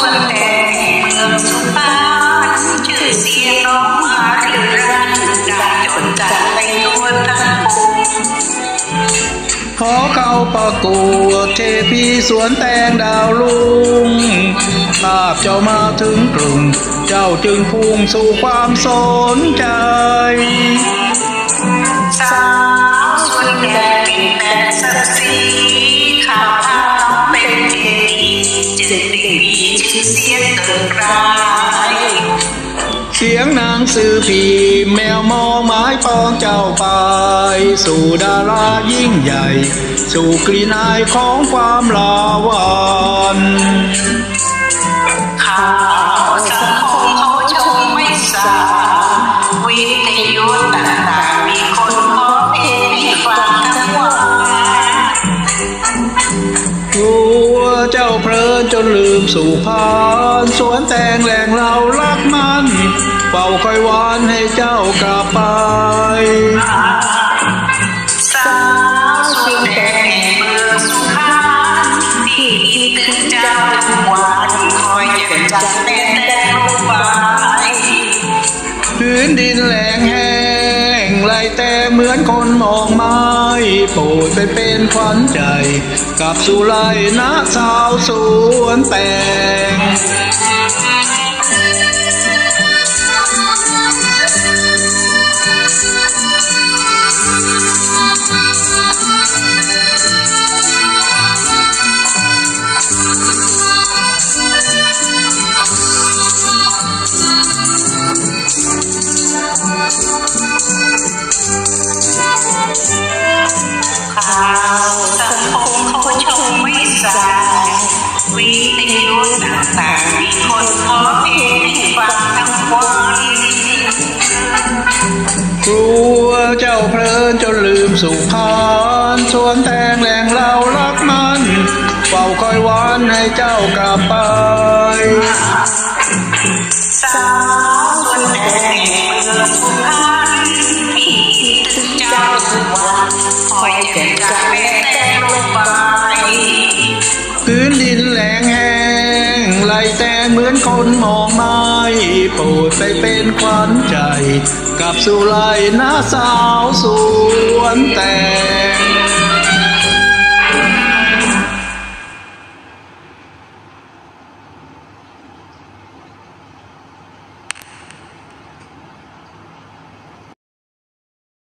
คนแต่เมืองสุพรรเสียน้องมารืรดาจดจัดไปทั่วทั้ปวงขอเข้าประกวดเทพีสวนแตงดาวลุงลาบเจ้ามาถึงกรุง เจ้าจึงพุ่งสู่ความสนใจ เสียงนางสื่อพีแมวมองไม้ปองเจ้าไป สู่ดารายิ่งใหญ่ สู่กลีนายของความลาวัน นจนลืมสู่พานสวนแตงแหล่งเรารักมันเฝ้าคอยวานให้เจ้ากลับไปสาวสวยแดงเมืองสุพรรณที่คิดถึงเจ้าทุกวันคอยเก็บจับแน่แต่ลงไปพื้นดินแหลงแห้ง ไรแต่เหมือนคนมองไม้โปรดไปเป็นขวัญใจ กับสุไลนะสาวสวนแตง ต่างมีคนขอเพลงให้ฟังทั้งวันกลัวเจ้าเพลินจนลืมสุพานสวนแตงแหลงเรารักมันเฝ้าคอยวานให้เจ้ากลับไปสาวสวนแดงเมืองสุพรรณพี่คิดถึงเจ้าทุกวันคอยเก็บใจ แต่เหมือนคนมองไม้โปรดไปเป็นขวัญใจ กับสุไลนะสาวสวนแตง